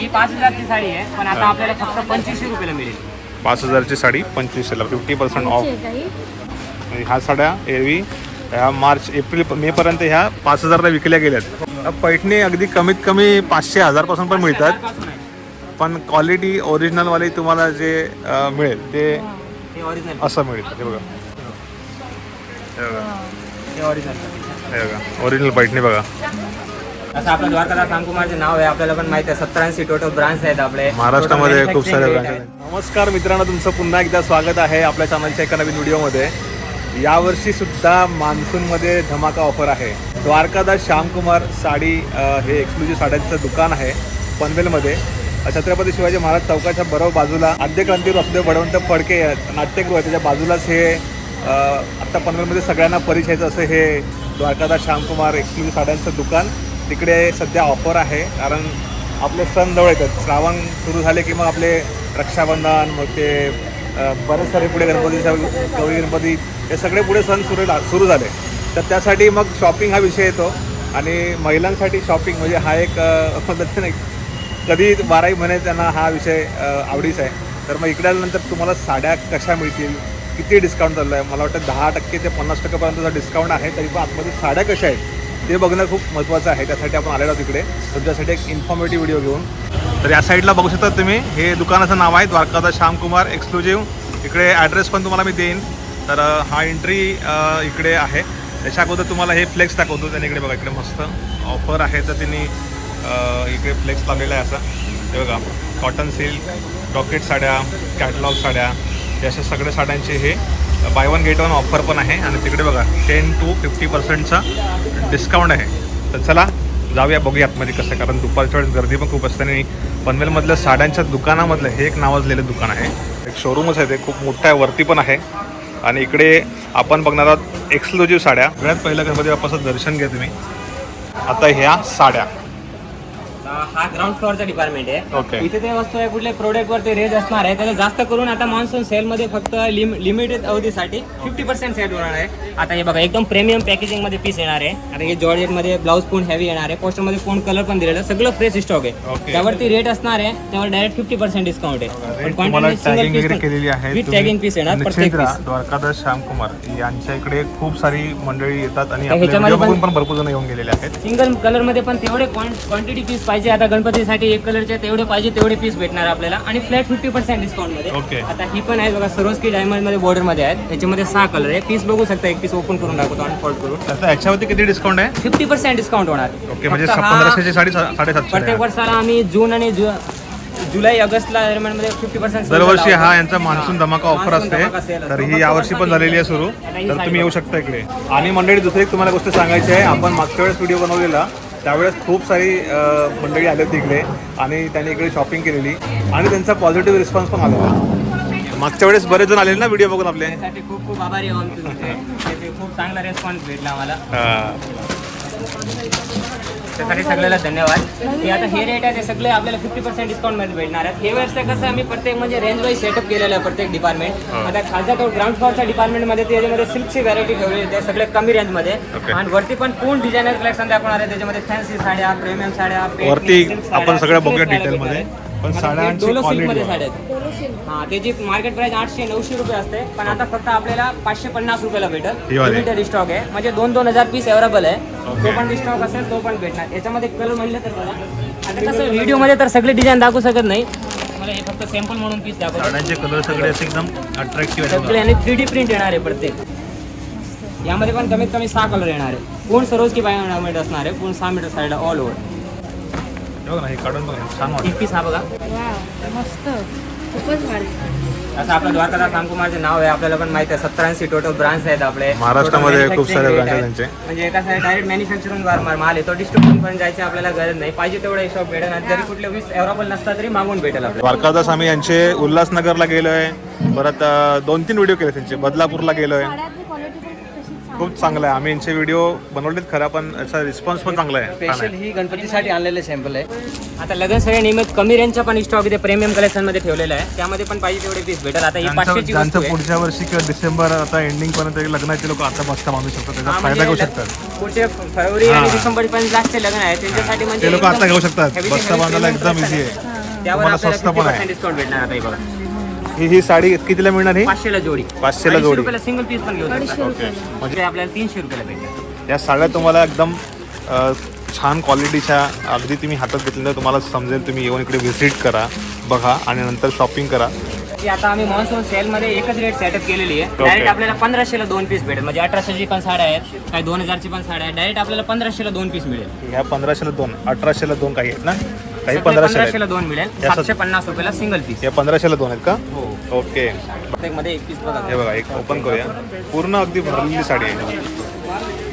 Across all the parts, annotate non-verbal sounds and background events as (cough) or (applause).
ही पाच हजारची साडी आहे पण आता आपल्याला फक्त पंचवीसशे रुपयाला मिळेल. पाच हजारची साडी पंचवीसशेला फिफ्टी पर्सेंट ऑफ आणि ह्या साड्या एरवी ह्या मार्च एप्रिल मेपर्यंत ह्या पाच हजारला विकल्या गेल्यात. पैठणी अगदी कमीत कमी पाचशे हजारपासून पण मिळतात. पण क्वालिटी ओरिजिनलवाली तुम्हाला जे मिळेल ते असं मिळेल. हे बघा. हे हे हे बघा. ओरिजिनल पैठणी बघा. असं आपलं द्वारकादास रामकुमारचे नाव आहे. आपल्याला पण माहिती आहे सत्तर ऐंशी टोटल ब्रांच आहेत आपले. महाराष्ट्रामध्ये खूप सारे आहेत. नमस्कार मित्रांनो तुमचं पुन्हा एकदा स्वागत आहे आपल्या चॅनलच्या एका नवीन व्हिडिओमध्ये. यावर्षी सुद्धा मान्सूनमध्ये धमाका ऑफर आहे. द्वारकादास श्यामकुमार साडी हे एक्सक्लुझिव्ह साड्यांचं दुकान आहे पनवेलमध्ये. छत्रपती शिवाजी महाराज चौकाच्या बरोबर बाजूला आद्यक्रांती वासुदेव बळवंत फडके नाट्यगृह आहे, त्याच्या बाजूलाच हे आत्ता पनवेलमध्ये सगळ्यांना परिचयाचं असं हे द्वारकादास श्यामकुमार एक्सक्लुझिव्ह साड्यांचं दुकान. तिकडे सध्या ऑफर आहे कारण आपले सण जवळ येतात श्रावण सुरू झाले की मग आपले रक्षाबंधन मग ते बरेच सारे पुढे गणपती गौरी गणपती हे सगळे पुढे सण सुरू सुरू झाले. तर त्यासाठी मग शॉपिंग हा विषय येतो. आणि महिलांसाठी शॉपिंग म्हणजे हा एक पद्धतीने कधी बाराही महिने त्यांना हा विषय आवडीचा आहे. तर मग इकडे आल्यानंतर तुम्हाला साड्या कशा मिळतील? किती डिस्काउंट चाललं आहे मला वाटतं दहा टक्के ते पन्नास टक्केपर्यंतचा डिस्काउंट आहे तरी पण आतमध्ये साड्या कशा आहेत? ते बघणं खूप महत्त्वाचं आहे. त्यासाठी आपण आलेलो तिकडे तुमच्यासाठी एक इन्फॉर्मेटिव्ह व्हिडिओ घेऊन. तर या साईडला बघू शकता तुम्ही. हे दुकानाचं नाव आहे द्वारकादास श्यामकुमार एक्सक्लुझिव्ह इकडे ॲड्रेस पण तुम्हाला मी देईन. तर हा एंट्री इकडे आहे. त्याच्या अगोदर तुम्हाला हे फ्लेक्स दाखवतो. त्याने इकडे बघा इकडे मस्त ऑफर आहे. तर त्यांनी इकडे फ्लेक्स लावलेला आहे असं. ते बघा कॉटन सिल्क रॉकेट साड्या कॅटलॉग साड्या या अशा सगळ्या साड्यांचे हे buy one get one offer पण आहे आणि तिकडे बघा टेन टू फिफ्टी पर्सेंटचा डिस्काउंट आहे. तर चला जाऊया बघूया आतमध्ये म्हणजे कसं कारण दुपारच्या वेळेस गर्दी पण खूप असते आणि पनवेलमधल्या साड्यांच्या दुकानामधलं हे एक नावाजलेलं दुकान आहे. एक शोरूमच आहे ते खूप मोठं आहे वरती पण आहे. आणि इकडे आपण बघणार आहोत एक्सक्लुझिव्ह साड्या. सगळ्यात पहिलं गणपती बाप्पाचं दर्शन घ्या तुम्ही. आता ह्या साड्या. हा ग्राउंड फ्लोअरचा डिपार्टमेंट आहे. इथे ते वस्तू आहे कुठल्या प्रोडक्ट वर ते रेज असणार आहे त्याला जास्त करून आता मान्सून सेल मध्ये फक्त लिमिटेड अवधीसाठी फिफ्टी पर्सेंट सेट होणार आहे. आता हे बघा एकदम प्रीमियम पॅकेजिंगमध्ये पीस येणार आहे. आता हे जॉर्जेटमध्ये ब्लाऊज पूर्ण हेवी येणार आहे. पोस्टरमध्ये फोन कलर पण दिलेला. सगळं फ्रेश स्टॉक आहे. त्यावरती रेट असणार आहे त्यावर डायरेक्ट फिफ्टी पर्सेंट डिस्काउंट आहे. रेट तुम्हाला टॅगिंग वगैरे केलेली आहे विथ टॅगिंग पीस येणार प्रत्येक पीस द्वारकादास श्यामकुमार यांच्या इकडे खूप सारी मंडळी येतात आणि तर आपले ह्याच्यामध्ये व्हिडिओ बघून पण- पण भरपूर जण येऊन गेलेले आहेत. सिंगल कलरमध्ये पण तेवढे क्वांटिटी पीस पाहिजे आता गणपतीसाठी एक कलरचे तेवढे पाहिजे तेवढे पीस भेटणार आपल्याला. आणि फ्लॅट फिफ्टी पर्सेंट डिस्काउंटमध्ये. ओके. आता ही पण आहे बघा सरोस्की डायमंडमध्ये बॉर्डरमध्ये आहेत. याच्यामध्ये सहा कलर आहे. पीस बघू शकता एक पीस ओपन करून दाखवतो अनफोल्ड करून. तर याच्यावरती किती डिस्काउंट आहे? फिफ्टी पर्सेंट डिस्काउंट होणार. ओके म्हणजे फक्त पंधराशेची साडी सा- साडेसातशे प्रत्येक. वर्षाला आम्ही जून आणि जु- जुलै ऑगस्टला दरम्यानमध्ये फिफ्टी पर्सेंट दरवर्षी हा यांचा मान्सून धमाका ऑफर असते. तर ही यावर्षी पण झालेली आहे सुरू. तर तुम्ही येऊ शकता इकडे. आणि मंडळी दुसरी एक तुम्हाला गोष्ट सांगायची आहे. आपण मागच्या वेळेस व्हिडिओ बनवलेला. त्यावेळेस खूप सारी मंडळी आली होती इकडे आणि त्यांनी इकडे शॉपिंग केलेली आणि त्यांचा पॉझिटिव्ह रिस्पॉन्स पण आलेला मागच्या वेळेस बरेच जण आलेले ना व्हिडिओ बघून आपले? खूप खूप आभारी खूप चांगला रेस्पॉन्स भेटला आम्हाला. हा. त्यासाठी सगळ्याला धन्यवाद. हे आता हे रेट आहे ते सगळे आपल्याला फिफ्टी पर्सेंट डिस्काउंटमध्ये भेटणार आहेत. हे वेळेस कसं आम्ही प्रत्येक म्हणजे रेंज वाईज सेटअप केलेलं आहे प्रत्येक डिपार्टमेंट आता खालच्या तो ग्राउंड फ्लोअरच्या डिपार्टमेंटमध्ये त्याच्यामध्ये सिल्कची व्हरायटी ठेवली आहे सगळे कमी रेंजमध्ये. Okay. आणि वरती पण पूर्ण डिझायनर कलेक्शन दाखवणार आहे त्याच्यामध्ये फॅन्सी साड्या प्रीमियम साड्या वरती आपण सगळं सगळे बघूया साड्या पण हे साड्यांची डोलो सिल्कमध्ये साड्या आहेत. हा त्याची मार्केट प्राइस आठशे नऊशे रुपये असते पण आता फक्त आपल्याला पाचशे पन्नास रुपयाला ही भेटल वाली. लिमिटेड स्टॉक आहे. म्हणजे दोन दोन हजार पीस अवेलेबल आहे. Okay. तो पण स्टॉक असेल तो पण भेटणार. याच्यामध्ये कलर म्हणलं तर बघा. आता कसं व्हिडिओमध्ये तर सगळे डिझाईन दाखवू शकत नाही. मला हे फक्त सॅम्पल म्हणून पीस दाखवतो. साड्यांचे कलर सगळे असे एकदम अट्रॅक्टिव्ह सगळे आणि थ्री डी प्रिंट येणार आहे प्रत्येक. यामध्ये पण कमीत कमी सहा कलर येणार आहे. पूर्ण सरोज की मीटर असणार आहे पूर्ण सहा मीटर साईड ऑल ओव्हर बघ ना हे काढून बघ ना, छान वाटतं. एक पीस हा बघा. मस्त. खूपच भारी. असं आपलं द्वारकादास रामकुमारचे नाव आहे आपल्याला पण माहिती आहे सत्तर ऐंशी टोटल ब्रांच आहेत आपले. महाराष्ट्रामध्ये खूप सारे branch आहेत त्यांचे. म्हणजे कसं आहे डायरेक्ट मॅन्युफॅक्चरिंग माल येतो डिस्ट्रीब्युशन पण जायची आपल्याला गरज नाही. पाहिजे तेवढा हिशोब भेटेल आणि जरी कुठले वीस अवेलेबल नसता तरी मागून भेटेल आपल्याला. द्वारकादास आम्ही यांचे उल्हासनगरला गेलोय. परत दोन तीन व्हिडिओ केले त्यांचे. बदलापूरला गेलोय साड्याची क्वालिटी पण तशीच छान खूप चांगलं आहे. आम्ही यांचे व्हिडिओ बनवलेत खरा पण याचा रिस्पॉन्स पण चांगला आहे. स्पेशल ही गणपतीसाठी आणलेले सॅम्पल आहे. आता लग्न सगळे नियमित कमी रेंजचा पण स्टॉक इथे प्रीमियम कलेक्शनमध्ये ठेवलेला आहे. त्यामध्ये पण पाहिजे तेवढे पीस भेटेल. आता ही ज्यांचं पाचशेची वस्तू आहे. पुढच्या वर्षी किंवा डिसेंबर आता एंडिंग पर्यंत लग्नाचे लोक आता बसता बांधू शकतात. त्याचा फायदा घेऊ शकतात. पुढचे फरवरी आणि हा. डिसेंबर पर्यंत लास्टचे लग्न आहे. त्यांच्यासाठी म्हणजे ते लोक एकदम आता घेऊ शकतात. heavy बसता heavy बांधायला premium एकदम collection इझी आहे. आहे. त्यावर आपल्याला स्वस्त पण आहे. डिस्काउंट भेटणार आता हे बघा? ही ही साडी कितीला मिळणार ही? पाचशेला जोडी. पाचशेला अडीचशे जोडी. रुपयाला सिंगल पीस पण घेऊ शकता. म्हणजे आपल्याला तीनशे रुपयाला भेटणार या साड्या तुम्हाला एकदम अ, छान क्वालिटीच्या अगदी तुम्ही हातात घेतल्यानंतर तुम्हाला समजेल. तुम्ही येऊन इकडे व्हिजिट करा बघा आणि नंतर शॉपिंग करा. की आता आम्ही मॉन्सून सेल मध्ये एकच रेट सेटअप केलेली आहे. डायरेक्ट आपल्याला पंधराशेला दोन पीस भेटेल. म्हणजे अठराशेची पण साड्या आहेत काही दोन हजारची पण साड्या आहेत. डायरेक्ट आपल्याला पंधराशेला दोन पीस मिळेल. ह्या पंधराशेला दोन अठराशेला दोन काही आहेत ना? काही पंधराशेला आहेत दोन मिळेल. या सातशे पन्नास रुपयाला सिंगल पीस या पंधराशेला दोन आहेत का? हो. ओके. प्रत्येकमध्ये एक पीस बघा. हे बघा एक ओपन करूया. पूर्ण अगदी भरलेली साडी आहे.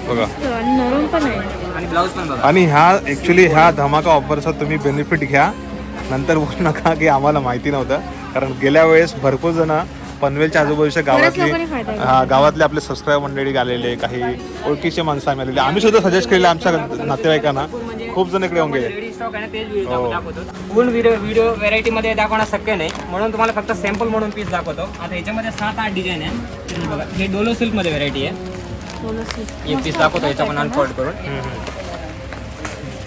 बघा. आणि नरम पण आहे. आणि ब्लाऊज पण बघा. आणि ह्या ॲक्च्युली ह्या धमाका ऑफरचा तुम्ही बेनिफिट घ्या. नंतर बोलू नका की आम्हाला माहिती नव्हतं. कारण गेल्या वेळेस भरपूर जण पनवेलच्या आजूबाजूच्या गावातली लोकांनी फायदा घेतला. हा गावातले आपले सबस्क्राईब मंडळी आलेले काही ओळखीचे माणसं आम्ही आलेले. आम्ही सुद्धा सजेस्ट केलेले आमच्या नातेवाईकांना. खूप जण इकडे येऊन गेले. स्टॉक आहे ना तेच. व्हिडिओ दाखवतो. पूर्ण व्हिडिओ व्हिडिओ व्हरायटी मध्ये दाखवणं शक्य नाही. म्हणून तुम्हाला फक्त सॅम्पल म्हणून पीस दाखवतो. आता याच्यामध्ये सात आठ डिझाईन आहे. बघा हे डोलो सिल्क. मध्ये व्हरायटी आहे पीस दाखवतो याचा पण अनफोल्ड करून.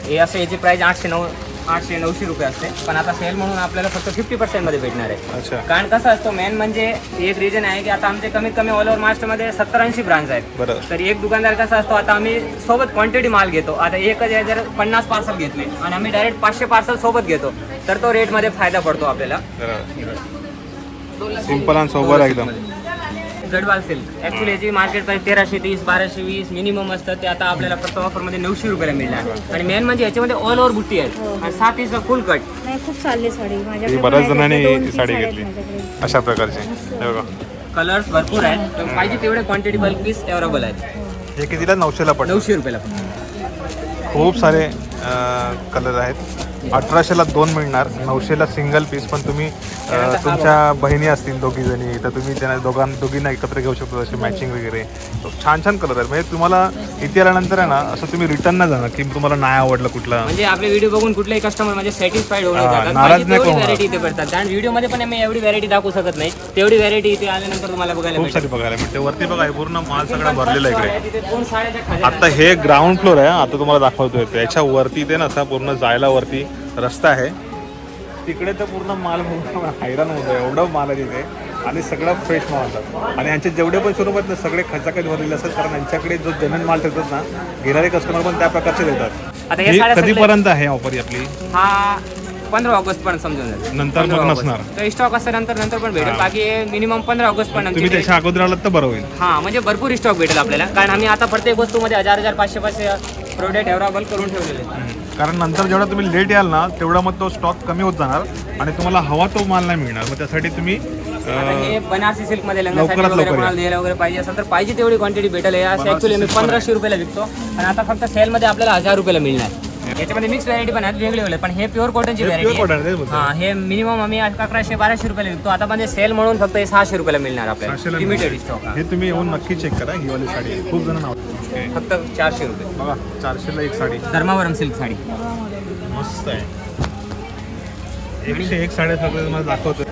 हे असं याची प्राइस आठशे नऊ आठशे नऊशे रुपये असते. पण आता सेल म्हणून आपल्याला फक्त फिफ्टी पर्सेंटमध्ये भेटणार आहे. अच्छा. कारण कसं असतो मेन म्हणजे एक रिझन आहे की आता आमचे कमीत कमी ऑल ओव्हर महाराष्ट्रामध्ये सत्तर ऐंशी ब्रांच आहेत. तर एक दुकानदार कसा असतो आता आम्ही सोबत क्वांटिटी माल घेतो. आता एकच आहे जर पन्नास पार्सल घेतले आणि आम्ही डायरेक्ट पाचशे पार्सल सोबत घेतो तर तो रेटमध्ये फायदा पडतो आपल्याला. सिंपल आणि सोबर एकदम. गडवाल सिल्क ऍक्च्युली याची मार्केट प्राइस तेराशे तीस बाराशे वीस मिनिमम असतं. ते आता आपल्याला फक्त ऑफरमध्ये नऊशे रुपयाला मिळणार. आणि मेन म्हणजे याच्यामध्ये ऑल ओव्हर बुट्टी आहे आणि सात इंच फुल कट नाही खूप चालली साडी. माझ्याकडे ही बऱ्याच पण आहेत, जणांनी तीन साडी साड्या आहेत घेतली. माझ्याकडे. अशा प्रकारचे. हे बघा. कलर्स भरपूर आहेत. तर पाहिजे तेवढे क्वांटिटी बल्क पीस अवेलेबल आहेत. हे. कितीला? नऊशेला पडलं नऊशे रुपयाला फक्त खूप सारे कलर आहेत. अठराशेला दोन मिळणार नऊशेला सिंगल पीस पण तुम्ही अ, तुमच्या बहिणी असतील दोघी जणी तर तुम्ही त्यांना दोघां दोघींना एकत्र घेऊ शकता असे मॅचिंग वगैरे. तो छान छान कलर आहेत म्हणजे तुम्हाला इथे आल्यानंतर आहे ना असं तुम्ही रिटर्न नाही जाणार की तुम्हाला नाही आवडलं कुठला. म्हणजे आपले व्हिडिओ बघून कुठलेही कस्टमर म्हणजे सॅटिस्फाईड होऊन हा, जातात. नाराज नाही तेवढी होणार. व्हरायटी इथे भेटतात. कारण व्हिडिओमध्ये पण आम्ही एवढी व्हरायटी दाखवू शकत नाही. तेवढी व्हरायटी इथे आल्यानंतर तुम्हाला बघायला खूप सारी बघायला मिळते. वरती बघा हे पूर्ण माल सगळा भरलेला आहे इकडे. तिथे दोन आता हे ग्राउंड फ्लोर आहे आता तुम्हाला दाखवतोय. ते. याच्या वरती ते ना असा पूर्ण जायला वरती रस्ता आहे. तिकडे तर पूर्ण माल (laughs) हैराण होतो एवढं माल आहे तिथे. आणि सगळं फ्रेश माल असतात आणि यांचे जेवढे पण शोरूम आहेत ना सगळे खचाखच भरलेले असतात. कारण यांच्याकडे जो जनन माल ठेवतात ना घेणारे कस्टमर पण त्या प्रकारचे देतात. हे कधीपर्यंत आहे ऑफर आपली? हा पंधरा ऑगस्ट पर्यंत समजून जाईल. नंतर मग 15 ऑगस्ट. नसणार. तर स्टॉक असं नंतर नंतर पण भेटेल. बाकी मिनिमम पंधरा ऑगस्ट पण तुम्ही त्याच्या अगोदर आलात तर बरं होईल. हा म्हणजे भरपूर स्टॉक भेटेल आपल्याला. कारण आम्ही आता प्रत्येक वस्तूमध्ये हजार हजार पाचशे पाचशे प्रोडक्ट अवेलेबल करून ठेवलेले आहेत. कारण नंतर जेवढा तुम्ही लेट याल ना तेवढा मग तो स्टॉक कमी होत जाणार आणि तुम्हाला हवा तो माल नाही मिळणार. मग त्यासाठी तुम्ही बनारसी सिल्कमध्ये लवकरात लवकर. द्यायला वगैरे पाहिजे असेल तर पाहिजे तेवढी क्वांटिटी भेटेल. ऍक्च्युली मी पंधराशे रुपयाला विकतो. आणि आता फक्त सेल मध्ये आपल्याला हजार रुपयाला मिळणार. याच्यामध्ये मिक्स व्हरायटी पण आहेत वेगळे वेगळे पण हे प्युअर कॉटनची हे व्हरायटी. हा हे मिनिमम आम्ही अकराशे बाराशे रुपयाला विकतो. आता म्हणजे सेल म्हणून फक्त हे सहाशे रुपयाला मिळणार आपल्याला. लिमिटेड स्टॉक हे. तुम्ही येऊन नक्की चेक करा ही वाली साडी. खूप जण फक्त चारशे रुपये. बघा चारशेला एक साडी. धर्मावरम सिल्क साडी. मस्त आहे. एकशे एक साड्या सगळं तुम्हाला दाखवतो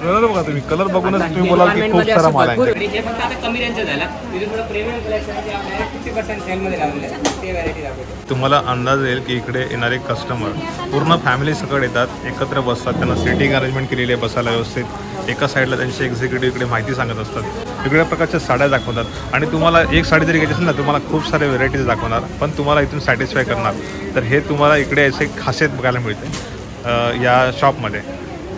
कलर बघा तुम्ही. कलर बघूनच तुम्ही बोलाल की खूप सारा माल आहे. हे फक्त आता कमी रेंजचं झालं. तिथे थोडं प्रीमियम कलेक्शन आहे आपल्याला फिफ्टी पर्सेंट सेलमध्ये लावलेलं आहे ते व्हरायटी दाखवतो. तुम्हाला अंदाज येईल की इकडे येणारे कस्टमर पूर्ण फॅमिली सकट येतात एकत्र बसतात त्यांना सिटिंग अरेंजमेंट केलेली आहे बसायला व्यवस्थित. एका साईडला त्यांचे एक्झिक्युटिव्ह इकडे माहिती सांगत असतात. वेगवेगळ्या प्रकारच्या साड्या दाखवतात. आणि तुम्हाला एक साडी जरी घ्यायची असेल ना तुम्हाला खूप सारे व्हेरायटीज दाखवणार. पण तुम्हाला इथून सॅटिस्फाय करणार. तर हे तुम्हाला इकडे असे खासियत बघायला मिळते या शॉपमध्ये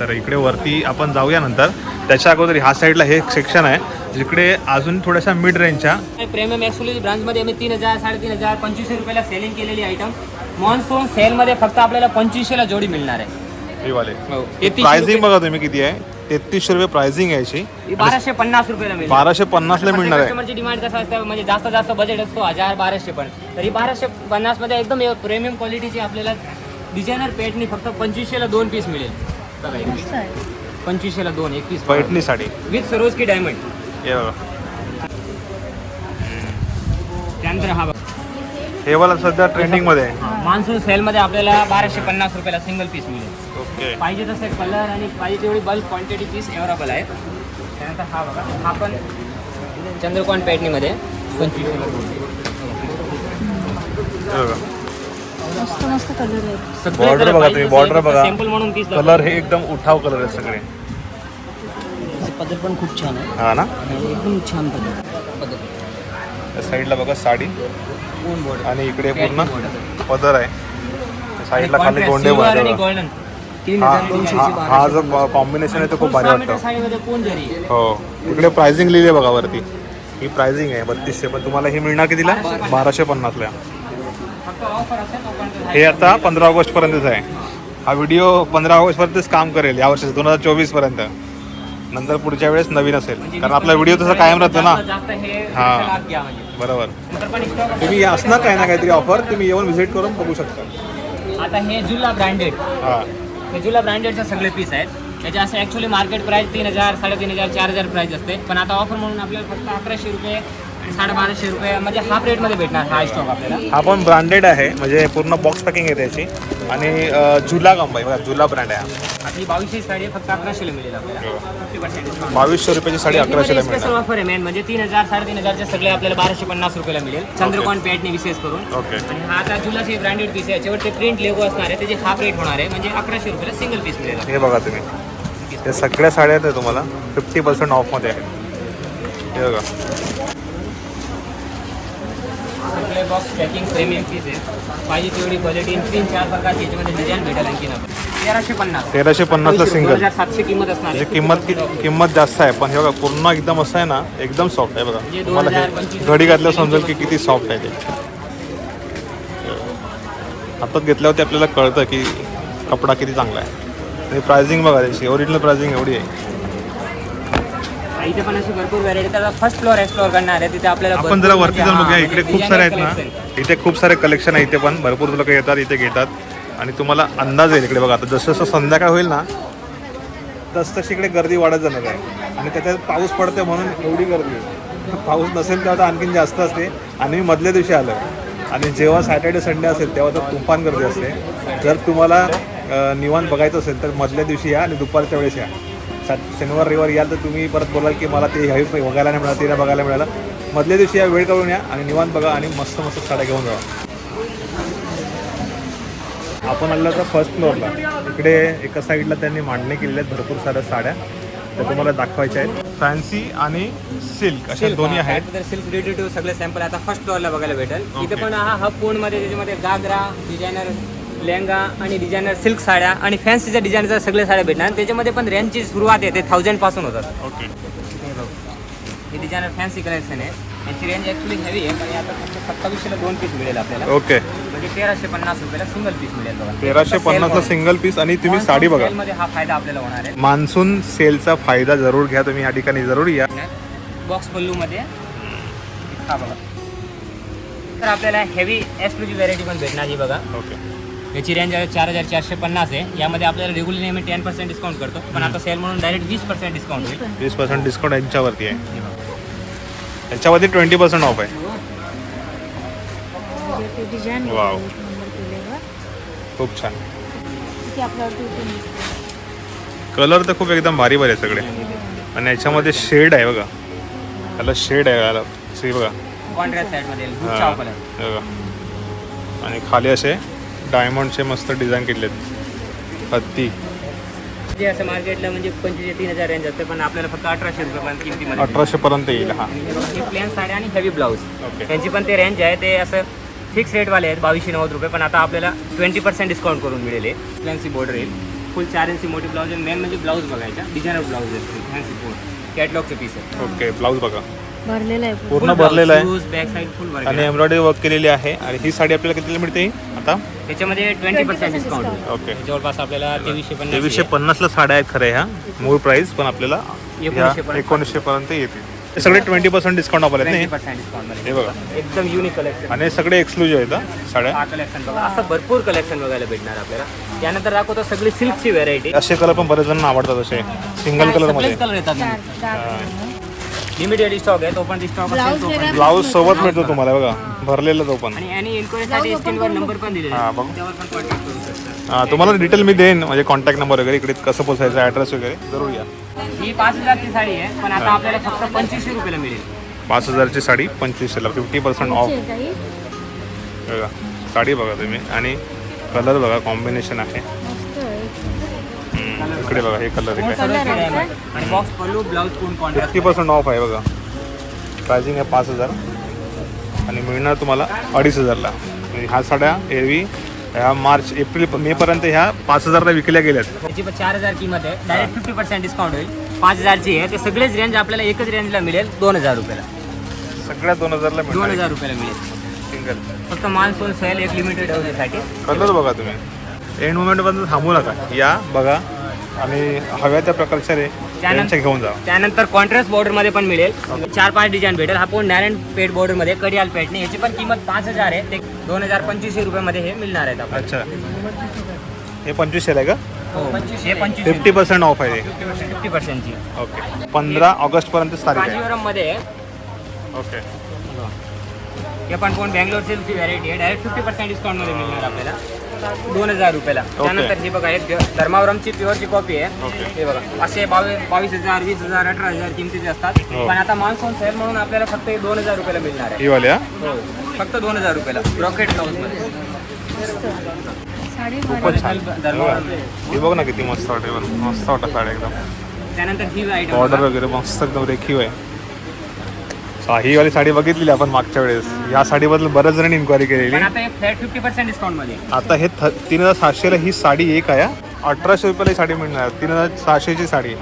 तर इकडे वरती आपण जाऊया नंतर. त्याच्या अगोदर ह्या साईडला हे सेक्शन आहे. जिकडे अजून थोड्याशा मिड रेंजच्या प्रीमियम एक्सक्लुझिव्ह ब्रांचमध्ये आम्ही तीन हजार साडेतीन हजार पंचवीसशे रुपयाला सेलिंग केलेली आयटम मॉन्सून सेलमध्ये फक्त आपल्याला पंचवीसशेला जोडी मिळणार आहे. हे वाले. तेहतीसशे प्राइसिंग बघा तुम्ही किती आहे. तेहतीसशे रुपये प्राइसिंग याची. ही बाराशे पन्नास रुपयाला बाराशे पन्नासला मिळणार आहे. कस्टमरची डिमांड कसं असतं? म्हणजे जास्त जास्त बजेट असतो हजार बाराशे पण. तरी बाराशे पन्नासमध्ये एकदम प्रीमियम क्वालिटीची आपल्याला डिझायनर पेटनी फक्त पंचवीसशेला दोन पीस मिळेल. बघा पंचवीसशेला दोन एक पीस पैठणी साडी. विथ सरोज की डायमंड हे बघा. त्यानंतर हा बघा. हे वाला सध्या ट्रेंडिंगमध्ये आहे. मान्सून सेलमध्ये आपल्याला बाराशे पन्नास रुपयाला सिंगल पीस मिळेल. ओके. पाहिजे तसे कलर आणि पाहिजे तेवढी बल्क क्वांटिटी पीस अवेलेबल आहे. त्यानंतर हा बघा. हा पण चंद्रकोन पेटणीमध्ये. पंचवीस हे बघा. मस्त मस्त कलर आहेत. Border बघा तुम्ही, border बघा. सॅम्पल म्हणून पीस कलर हे एकदम उठाव कलर आहेत सगळे. त्याचे पदर पण खूप छान आहे. हा ना? आणि एकदम छान पदर. पदर. त्या साईडला बघा साडी. आणि इकडे पूर्ण. पदर आहे. त्या साईडला खाली गोंडे आणि बघा. तीन हा हजार हा- हा जो कॉम्बिनेशन आहे तो खूप भारी वाटतं. साडीमध्ये पूर्ण जरी. आहे. हो. इकडे प्राइसिंग लिहिली आहे बघा वरती. ही प्राइसिंग आहे बत्तीसशे. पण तुम्हाला ही मिळणार कितीला? बाराशे पन्नासला. हे आता पंधरा ऑगस्ट पर्यंतच आहे. हा व्हिडिओ पंधरा ऑगस्ट पर्यंतच काम करेल. यावर्षी दोन हजार चोवीसपर्यंत नंतर पुढच्या वेळेस नवीन असेल. म्हणजे कारण आपला व्हिडिओ तसा कायम राहतो ना. हे म्हणजे. बरोबर. तुम्ही असणार काय ना काहीतरी ऑफर तुम्ही येऊन व्हिजिट करून बघू शकता. आता हे जुला ब्रँडेड हा. हे जुला ब्रँडेडचे सगळे पीस आहेत. त्याचे असं ॲक्च्युली मार्केट प्राइस तीन हजार साडेतीन हजार चार हजार प्राइस असते. पण आता ऑफर म्हणून आपल्याला फक्त अकराशे रुपये साडेबाराशे रुपये. म्हणजे हाफ रेटमध्ये भेटणार हा स्टॉक आपल्याला. हा पण ब्रँडेड आहे. म्हणजे पूर्ण बॉक्स पॅकिंग आहे त्याची. आणि अं, झुला कंबाई बघा झुला ब्रँड आहे हा. ही बावीसशे साडी आहे, फक्त अकराशेला मिळेल आपल्याला. डिस्काउंट बावीसशे रुपयाची साडी अकराशेला स्पेशल मिळणार. ऑफर आहे मेन म्हणजे तीन हजार साडेतीन हजारचे सगळे आपल्याला बाराशे पन्नास रुपयाला मिळेल. चंद्रकोन पॅटने विशेष करून. ओके आणि हा आता जुलाची ब्रँडेड पीस आहे. याच्यावर ते प्रिंट लेगो असणार आहे. त्याची हाफ रेट होणार आहे. म्हणजे अकराशे रुपयाला सिंगल पीस मिळेल हे बघा तुम्ही. हे सगळ्या साड्या आहेत तुम्हाला फिफ्टी पर्सेंट ऑफमध्ये आहे. हे बघा. बॉक्स पॅकिंग प्रीमियम पीस आहे. पाहिजे तेवढी क्वालिटी तीन चार प्रकारची याच्यामध्ये डिझाईन भेटेल आणखीन आपण तेराशे पन्नास. तेराशे पन्नासला दोन सिंगल हजार सातशे किंमत असणार म्हणजे आहे किंमत कि- किंमत जास्त आहे. पण हे बघा पूर्ण एकदम असं आहे ना एकदम सॉफ्ट आहे बघा. म्हणजे तुम्हाला 2025 हे घडी घातल्यावर समजेल की किती सॉफ्ट आहे ते. हातात घेतल्यावरती आपल्याला कळतं की कपडा किती चांगला आहे. आणि प्राइसिंग बघा त्याची. ओरिजिनल प्राइसिंग एवढी आहे. इथे पण अशी भरपूर व्हरायटी त्याचा फर्स्ट फ्लोअर एक्सप्लोअर करणार. आहे तिथे आपल्याला आपण भरपूर जरा वरती म्हणजे जाऊन हा, बघूया. म्हणजे इकडे खूप सारे आहेत ना. collection. इथे खूप सारे कलेक्शन आहे इथे पण. भरपूर लोक येतात इथे घेतात. आणि तुम्हाला अंदाज येईल इकडे बघा. आता जसं जसं संध्याकाळ होईल ना तस तशी इकडे गर्दी वाढत जाणार आहे. आणि त्याच्यात पाऊस पडते म्हणून एवढी गर्दी आहे. पाऊस नसेल तेव्हा तर आणखीन जास्त असते. आणि मी मधल्या दिवशी आलो. आणि जेव्हा सॅटर्डे संडे असेल तेव्हा तर तुफान गर्दी असते. जर तुम्हाला अ, निवांत बघायचं असेल तर मधल्या दिवशी या आणि दुपारच्या वेळेस या. शनिवार रविवार याल तर तुम्ही परत बोलाल की मला ते ह्यावी बघायला नाही मिळालं ते नाही बघायला मिळालं. मधल्या दिवशी या वेळ करून या आणि निवांत बघा आणि मस्त मस्त साड्या घेऊन जा आपण आलो तर फर्स्ट फ्लोअरला इकडे एका साईडला त्यांनी मांडणी केलेल्या आहेत भरपूर साऱ्या साड्या. त्या तुम्हाला दाखवायच्या आहेत. फॅन्सी आणि सिल्क अशा दोन्ही आहेत. सिल्क रिलेटिव्ह सगळे सॅम्पल आता फर्स्ट फ्लोअरला बघायला भेटेल. इथे पण हा हब पूर्णमध्ये त्याच्यामध्ये गागरा डिझायनर लेहंगा आणि डिझायनर सिल्क साड्या आणि फॅन्सीच्या डिझाईनच्या सगळे साड्या भेटणार त्याच्यामध्ये पण रेंजची सुरुवात आहे ते थाउजंडपासून होतात. ओके हे बघ. हे डिझायनर फॅन्सी कलेक्शन आहे. याची रेंज ॲक्च्युली हेवी आहे पण आता फक्त सत्तावीसशेला दोन पीस मिळेल आपल्याला. ओके म्हणजे तेराशे पन्नास रुपयाला सिंगल पीस मिळेल बघा. तेराशे पन्नासला सिंगल पीस आणि तुम्ही साडी बघा. मध्ये हा फायदा आपल्याला होणार आहे. मान्सून सेलचा फायदा जरूर घ्या तुम्ही या ठिकाणी जरूर या. बॉक्स पल्लू मध्ये. हा बघा. तर आपल्याला हेवी एक्सक्लुझिव्ह व्हरायटी पण भेटणार ही बघा. ओके याची रेंज आहे चार हजार चारशे पन्नास आहे. यामध्ये आपल्याला रेग्युलर नेहमी टेन पर्सेंट डिस्काउंट करतो. पण आता सेल म्हणून डायरेक्ट वीस पर्सेंट डिस्काउंट होईल. वीस पर्सेंट डिस्काउंट यांच्यावरती आहे. हे. याच्यावरती ट्वेंटी पर्सेंट ऑफ आहे. केलेलं खूप छान. कलर तर खूप एकदम भारी भारी आहे सगळे. आणि याच्यामध्ये शेड आहे बघा. त्याला शेड आहे याला सी बघा. कॉन्ट्रास्ट आणि खाली असे डायमंडचे मस्त डिझाईन केले आहेत हत्ती. जे असं मार्केटला म्हणजे पंचवीस तीन हजार रेंज असते पण आपल्याला फक्त अठराशे रुपयापर्यंत किमतीमध्ये अठराशे पर्यंत येईल हा. हे ही प्लेन साडी आणि हेवी ब्लाऊज ओके त्यांची पण ते रेंज आहे ते असं फिक्स रेटवाले आहेत बावीसशे नव्वद रुपये पण आता आपल्याला ट्वेंटी पर्सेंट डिस्काउंट करून मिळेल फॅन्सी बॉर्डर येईल. फुल चार इंची मोठी ब्लाऊज मेन म्हणजे ब्लाऊज बघायचा. डिझायनर ब्लाऊज आहे. फॅन्सी बोर्ड कॅटलॉगचे पीस आहे ओके ब्लाऊज बघा. भरलेलं आहे पूर्ण. पूर्ण भरलेला आहे. बॅक साईड फुल वर्क आणि एम्ब्रॉयडरी वर्क केलेली आहे. आणि ही साडी आपल्याला कितीला मिळते? आता? त्याच्यामध्ये ट्वेंटी पर्सेंट डिस्काउंट ओके जवळपास आपल्याला तेवीसशे पन्नास तेवीसशे पन्नासला साड्या आहेत खऱ्या ह्या. मूळ प्राइस पण आपल्याला ह्या एकोणीसशे पर्यंत. एकोणीसशे पर्यंत येतील. हे सगळे ट्वेंटी पर्सेंट डिस्काउंट ऑफर आहेत ट्वेंटी डिस्काउंट हे बघा. एकदम युनिक कलेक्शन आणि हे सगळे एक्सक्लुझिव्ह आहेत हा, साड्या. हा कलेक्शन बघा. असं भरपूर कलेक्शन बघायला भेटणार आपल्याला. त्यानंतर दाखवतो सगळी सिल्कची व्हरायटी असे कलर पण बरेच जणांना आवडतात असे. सिंगल कलरमध्ये. कलर येतात चार चार पूर्ण. लिमिटेड स्टॉक आहे तो पण स्टॉक ब्लाऊज असेल तो पण वेगळा ब्लाऊज सोबत मिळतो तुम्हाला बघा भरलेला तो पण. आणि आणि इन्क्वायरीसाठी स्क्रीनवर नंबर पण दिलेला हा, आहे बघू. त्यावर पण कॉन्टॅक्ट करू शकता. हा, तुम्हाला डिटेल मी देईन म्हणजे कॉन्टॅक्ट नंबर वगैरे इकडे कसं पोचायचं ॲड्रेस वगैरे जरूर या. ही पाच हजारची साडी आहे पण आता आपल्याला फक्त पंचवीसशे रुपयाला मिळेल. पाच हजारची साडी पंचवीसशेला फिफ्टी पर्सेंट ऑफ काही? बघा साडी बघा तुम्ही आणि कलर बघा कॉम्बिनेशन आहे. इकडे बघा हे कलर आहे Color आहे. Box pallu blouse fifty percent off आहे बघा. प्राइसिंग आहे पाच हजार. आणि मिळणार तुम्हाला अडीच हजारला. म्हणजे ह्या साड्या एरवी ह्या मार्च एप्रिल मेपर्यंत ह्या पाच हजारला विकल्या गेल्यात. त्याची चार हजार किंमत आहे. डायरेक्ट फिफ्टी पर्सेंट डिस्काउंट होईल. पाच हजारची आहे. ते सगळेच रेंज आपल्याला एकच रेंजला मिळेल. दोन हजार रुपयाला. सगळ्या दोन हजारला दोन हजार रुपयाला मिळेल. सिंगल फक्त मान्सून सेल एक लिमिटेड अवधीसाठी कलर बघा तुम्ही. एंड मुमेंटपर्यंत थांबू नका. या बघा. आणि हव्या त्या प्रकारच्या रे त्यांच्या घेऊन जा. त्यानंतर कॉन्ट्रास्ट बॉर्डरमध्ये पण मिळेल. चार पाच डिझाईन भेटेल. हा पण नारायण पेट बॉर्डरमध्ये कडियाल पेट नाही. याची पण किंमत पाच हजार आहे. ते दोन हजार पंचवीसशे रुपयामध्ये हे मिळणार आहेत आपण अच्छा. हे पंचवीसशे आहे का? फिफ्टी पर्सेंट ऑफ आहे. फिफ्टी पर्सेंटची ओके पंधरा ऑगस्टपर्यंत तारीख आहे. कांजीवरममध्ये ओके हे पण कोण बँगलोर सिल्कची व्हरायटी आहे. डायरेक्ट फिफ्टी पर्सेंट डिस्काउंटमध्ये मिळणार आपल्याला. दोन हजार रुपयाला. त्यानंतर ही बघा एक धर्मावरमची प्युअरची कॉपी आहे. हे बघा असे बावीस बावीस हजार वीस हजार अठरा हजार किमतीचे असतात. हो. पण आता मान्सून सेल म्हणून आपल्याला फक्त दोन हजार रुपयाला मिळणार आहे. ही? वाली हा. फक्त दोन हजार रुपयाला. रॉकेट ब्लाऊज साडी खूपच छान. धर्मावरम ही बघ ना किती मस्त वाटते मस्त वाटत साड्या एकदम. त्यानंतर ही आयटम बॉर्डर वगैरे मस्त एकदम रेखीव आहे. ही वाली साडी बघितलेली आपण मागच्या वेळेस. या साडीबद्दल बऱ्याच जणांनी इन्क्वायरी केलेली. पण आता हे फ्लॅट फिफ्टी पर्सेंट डिस्काउंटमध्ये. आहे. आता हे थ तीन हजार सातशेला ही साडी एक आहे. अठराशे रुपयाला ही साडी मिळणार. तीन हजार सहाशेची साडी.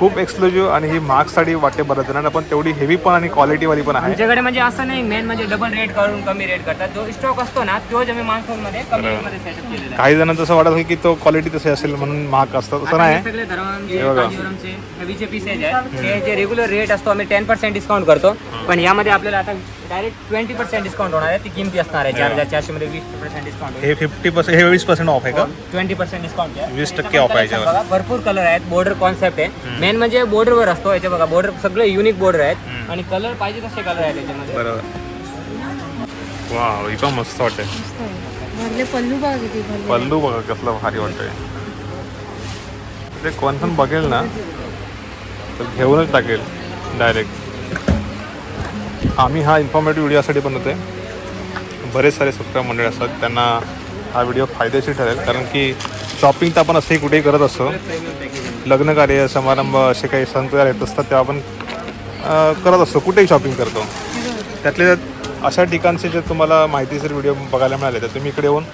खूप एक्सक्लुझिव्ह आणि ही महाग साडी वाटते बऱ्याच जणांना पण तेवढी हेवी पण आणि क्वालिटीवाली पण आहे. आमच्याकडे म्हणजे असं नाही मेन म्हणजे डबल रेट काढून कमी रेट करतात. जो स्टॉक असतो ना तो आम्ही मान्सून मध्ये कमी बरोबर. rate मध्ये सेटअप केलेला आहे. काही जणांचं असं वाटत की तो क्वालिटी तशी असेल म्हणून महाग असतं. तसं आता हे नाही. सगळे धर्मांचे हे बघा. कांजीवरमचे हेवीचे पीसेज आहेत हे जे रेग्युलर रेट असतो आम्ही टेन पर्सेंट डिस्काउंट करतो. पण यामध्ये आपल्याला आता डायरेक्ट ट्वेंटी पर्सेंट डिस्काउंट होणार आहे. ती किमती असणार आहे चार हजार चारशे मध्ये वीस पर्सेंट डिस्काउंट हे फिफ्टी पर्सेंट हे वीस पर्सेंट ऑफ आहे का? ट्वेंटी पर्सेंट डिस्काउंट आहे. वीस टक्के ऑफ आहे याच्यावर. भरपूर कलर आहेत बॉर्डर कॉन्सेप्ट आहे. मेन म्हणजे border वर असतो याचे बघा बॉर्डर सगळे युनिक बॉर्डर आहेत. आणि कलर पाहिजे तसे कलर आहेत त्याच्यामध्ये बरोबर. वा ही पण मस्त वाटते. मस्त आहे भरले पल्लू बघा किती भरले. पल्लू बघा कसला भारी वाटतंय. ते कोण पण बघेल ना तर घेऊनच टाकेल डायरेक्ट आम्ही हा इन्फॉर्मेटिव्ह व्हिडिओ यासाठी बनवतोय बरेच सारे सबस्क्राईब मंडळी असतात त्यांना हा व्हिडिओ फायदेशीर ठरेल कारण की शॉपिंग तर आपण असंही कुठेही करत असतो. लग्नकार्य समारंभ असे काही सण त्योहार येत असतात तेव्हा आपण करत असतो. कुठेही शॉपिंग करतो. त्यातल्या त्यात अशा ठिकाणचे जे तुम्हाला माहिती जर व्हिडिओ बघायला मिळाले तर तुम्ही इकडे येऊन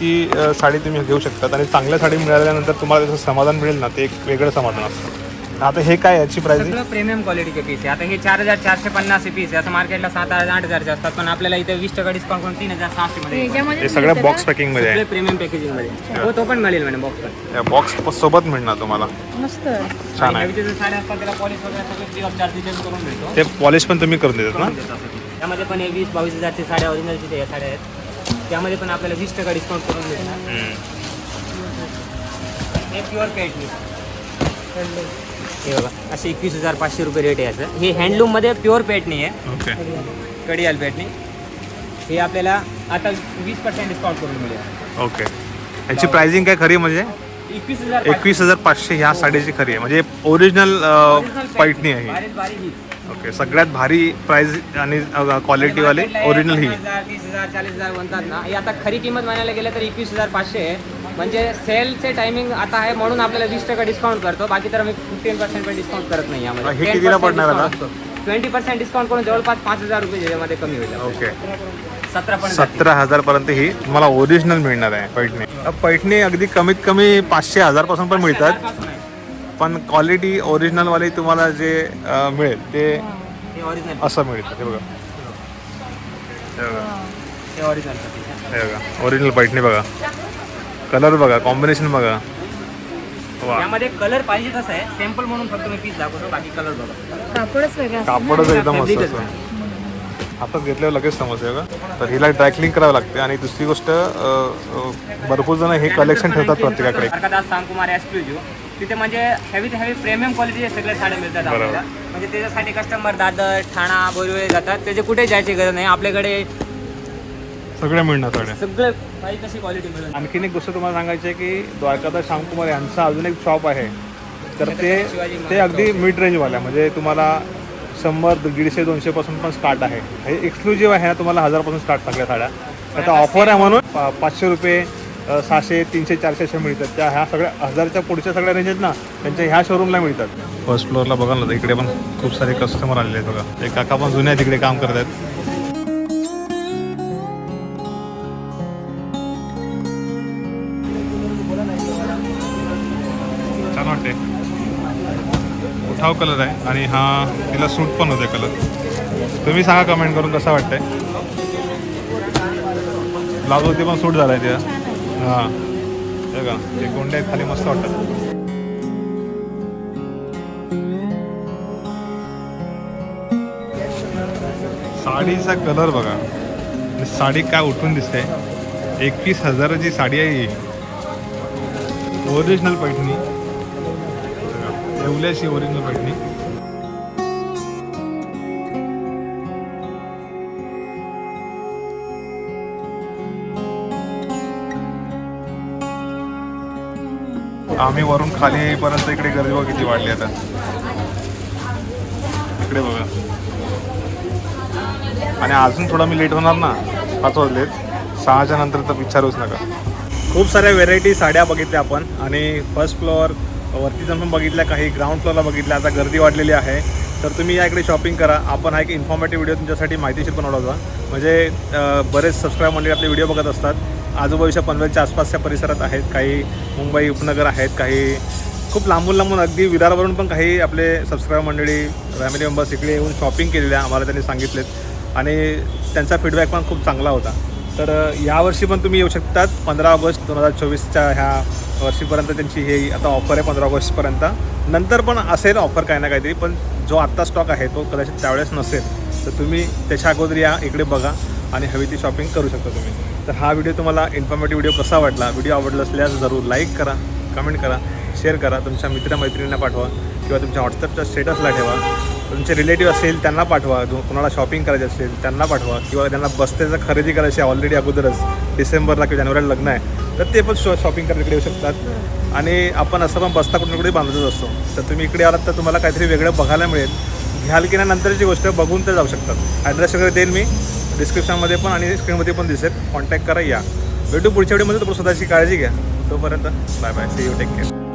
ती साडी तुम्ही घेऊ शकतात. आणि चांगल्या साडी मिळाल्यानंतर तुम्हाला त्याचं समाधान मिळेल ना ते एक वेगळं समाधान असतं. आता हे काय याची प्राइस सगळं प्रीमियम क्वालिटीचे पीस आहे. आता हे चार हजार चारशे पन्नास पीस आहे. असं मार्केटला सात हजार आठ हजारचे असतात. पण आपल्याला इथे वीस टक्का डिस्काउंट करून तीन हजार सहाशे मध्ये हे सगळं बॉक्स पॅकिंगमध्ये सगळे आहे. प्रीमियम पॅकेजिंगमध्ये हो तो पण मिळेल मॅडम बॉक्स पण. या बॉक्स सोबत मिळणार तुम्हाला. मस्त. छान आहे. नवीचे जे साड्या असतात त्याला पॉलिश वगैरे सगळं फ्री ऑफ चार्जेस करून मिळतो. ते पॉलिश पण तुम्ही करून देतात ना? करून देतो असं ते. त्यामध्ये पण हे वीस बावीस हजारची साड्या ओरिजिनलची ते साड्या आहेत. त्यामध्ये पण आपल्याला वीस टक्का डिस्काउंट करून मिळणार. हम्म. हे प्युअर पेटनी हे बघा असे एकवीस हजार पाचशे रुपये रेट आहे याचं. हे हँडलूममध्ये प्युअर पेटणी आहे. ओके. कडियाल पेटणी हे आपल्याला आता वीस पर्सेंट डिस्काउंट करून मिळेल. ओके. याची प्राइसिंग काय खरी म्हणजे? एकवीस हजार एकवीस हजार पाचशे ह्या साडीची खरी आहे. म्हणजे ओरिजिनल पैठणी आहे. बारीक बारीक ही. ओके. सगळ्यात भारी प्राइस आणि क्वालिटीवाली ओरिजिनल ही. तीस हजार चाळीस हजार म्हणतात ना. हे आता खरी किंमत म्हणायला गेलं तर एकवीस हजार पाचशे आहे. म्हणजे सेलचे टायमिंग आता आहे म्हणून आपल्याला वीस टक्का डिस्काउंट करतो. बाकी तर आम्ही फिफ्टीन पर्सेंट पण डिस्काउंट करत नाही हे कितीला पडणार आता? ट्वेंटी पर्सेंट डिस्काउंट करून जवळपास पाच हजार रुपये त्याच्यामध्ये कमी होईल ओके. सतरा पण सतरा हजार पर्यंत ही तुम्हाला ओरिजिनल मिळणार आहे पैठणी. पैठणी अगदी कमीत कमी पाचशे हजारपासून पण मिळतात. पण क्वालिटी ओरिजिनल वाली तुम्हाला जे अ, मिळेल ते हे ऑरिजिनल असं मिळतं. हे बघा. हे बघा. हे ऑरिजिनल हे बघा. ओरिजिनल पैठणी बघा. कलर बघा कॉम्बिनेशन बघा. वा. यामध्ये कलर पाहिजे तसं आहे. सॅम्पल म्हणून फक्त मी पीस दाखवतो बाकी कलर बघा. कापडच वेगळं एकदम मस्त fabric असतं. हातात घेतल्यावर लगेच समजते का तर हिला ड्रायक्लिंग करावं लागते आणि दुसरी गोष्ट अ, अ, भरपूर जण हे कलेक्शन ठेवतात प्रत्येकाकडे. तिथे म्हणजे हेवी ते हेवी प्रीमियम क्वालिटीचे सगळे साड्या मिळतात बरोबर. आपल्याला म्हणजे त्याच्यासाठी कस्टमर दादर ठाणा बोरवेळे जातात. त्याचे कुठे जायची गरज नाही. आपल्याकडे सगळ्या मिळणार साड्या सगळं पाहिजे तशी क्वालिटी मिळेल? आणखीन एक गोष्ट तुम्हाला सांगायची आहे की द्वारकादास श्यामकुमार यांचा अजून एक शॉप आहे. तर ते ते अगदी मिड रेंजवाल्या म्हणजे तुम्हाला शंभर दीडशे दोनशेपासून पण स्टार्ट आहे. हे एक्सक्लुझिव्ह आहे ना तुम्हाला हजारपासून स्टार्ट सगळ्या साड्या. आता ऑफर आहे म्हणून पा- पाचशे रुपये सहाशे तीनशे चारशे अशा मिळतात. त्या ह्या सगळ्या हजारच्या पुढच्या सगळ्या रेंज आहेत ना त्यांच्या ह्या शोरूमला मिळतात. फर्स्ट फ्लोअरला बघा ना इकडे पण खूप सारे कस्टमर आलेले आहेत बघा. एक काका पण जुन्या तिकडे काम करत आहेत. उठाव कलर आहे आणि हा तिला सूट पण होते कलर. तुम्ही सांगा कमेंट करून कसं वाटतंय? ब्लाऊजवरती पण सूट झालाय त्या हां. हे का ते गोंडे खाली मस्त वाटतात. साडीचा कलर बघा. साडी काय उठून दिसते. एकवीस हजाराची साडी आहे ओरिजिनल पैठणी. येवल्याची ओरिजिनल पैठणी आम्ही वरून खाली येईपर्यंत इकडे गर्दी बघा किती वाढली आता. इकडे बघा. आणि अजून थोडा मी लेट होणार ना पाच वाजलेत. सहाच्या नंतर तर विचारूच नका. खूप साऱ्या व्हेरायटी साड्या बघितल्या आपण. आणि फर्स्ट फ्लोअर वरती जाऊन पण बघितल्या काही ग्राउंड फ्लोअरला बघितल्या आता गर्दी वाढलेली आहे. तर तुम्ही या इकडे शॉपिंग करा. आपण हा एक इन्फॉर्मेटिव्ह व्हिडिओ तुमच्यासाठी माहितीशीर बनवला होता. म्हणजे बरेच सबस्क्राईब मंडळी आपले व्हिडिओ बघत असतात. आजूबाजूच्या पनवेलच्या आसपासच्या परिसरात आहेत. काही मुंबई उपनगर आहेत. काही खूप लांबून लांबून अगदी विरारवरून पण काही आपले सबस्क्राईब मंडळी फॅमिली मेंबर्स इकडे येऊन शॉपिंग केलेल्या आम्हाला त्यांनी सांगितलेत. आणि त्यांचा फीडबॅक पण खूप चांगला होता. तर यावर्षी पण तुम्ही येऊ शकतात. पंधरा ऑगस्ट दोन हजार चोवीसच्या ह्या वर्षीपर्यंत त्यांची हे आता ऑफर आहे पंधरा ऑगस्टपर्यंत. नंतर पण असेल ऑफर काही ना काहीतरी पण जो आत्ता स्टॉक आहे तो कदाचित त्यावेळेस नसेल. तर तुम्ही त्याच्या अगोदर या इकडे बघा आणि हवी ती शॉपिंग करू शकता तुम्ही. तर हा व्हिडिओ तुम्हाला इन्फॉर्मेटिव्ह व्हिडिओ कसा वाटला? व्हिडिओ आवडला असल्यास जरूर लाईक करा कमेंट करा शेअर करा तुमच्या मित्रमैत्रिणींना पाठवा किंवा तुमच्या व्हॉट्सअपच्या स्टेटसला ठेवा. तुमचे रिलेटिव्ह असेल त्यांना पाठवा. जो कोणाला शॉपिंग करायची असेल त्यांना पाठवा. किंवा त्यांना बसतेचं खरेदी करायची ऑलरेडी अगोदरच डिसेंबरला किंवा जानेवारीला लग्न आहे तर ते पण शॉ शॉपिंग करायला इकडे येऊ शकतात. आणि आपण असं पण बसता कुठे कुठे बांधतच असतो. तर तुम्ही इकडे आलात तर तुम्हाला काहीतरी वेगळं बघायला मिळेल. घ्याल की नाही नंतरची गोष्ट बघून तर जाऊ शकतात. ॲड्रेस वगैरे देईल मी. डिस्क्रिप्शनमध्ये पण आणि स्क्रीनमध्ये पण दिसेल. कॉन्टॅक्ट करा या. भेटू पुढच्या वेळीमध्ये तुम्ही स्वतःची काळजी घ्या. तोपर्यंत bye bye see you take care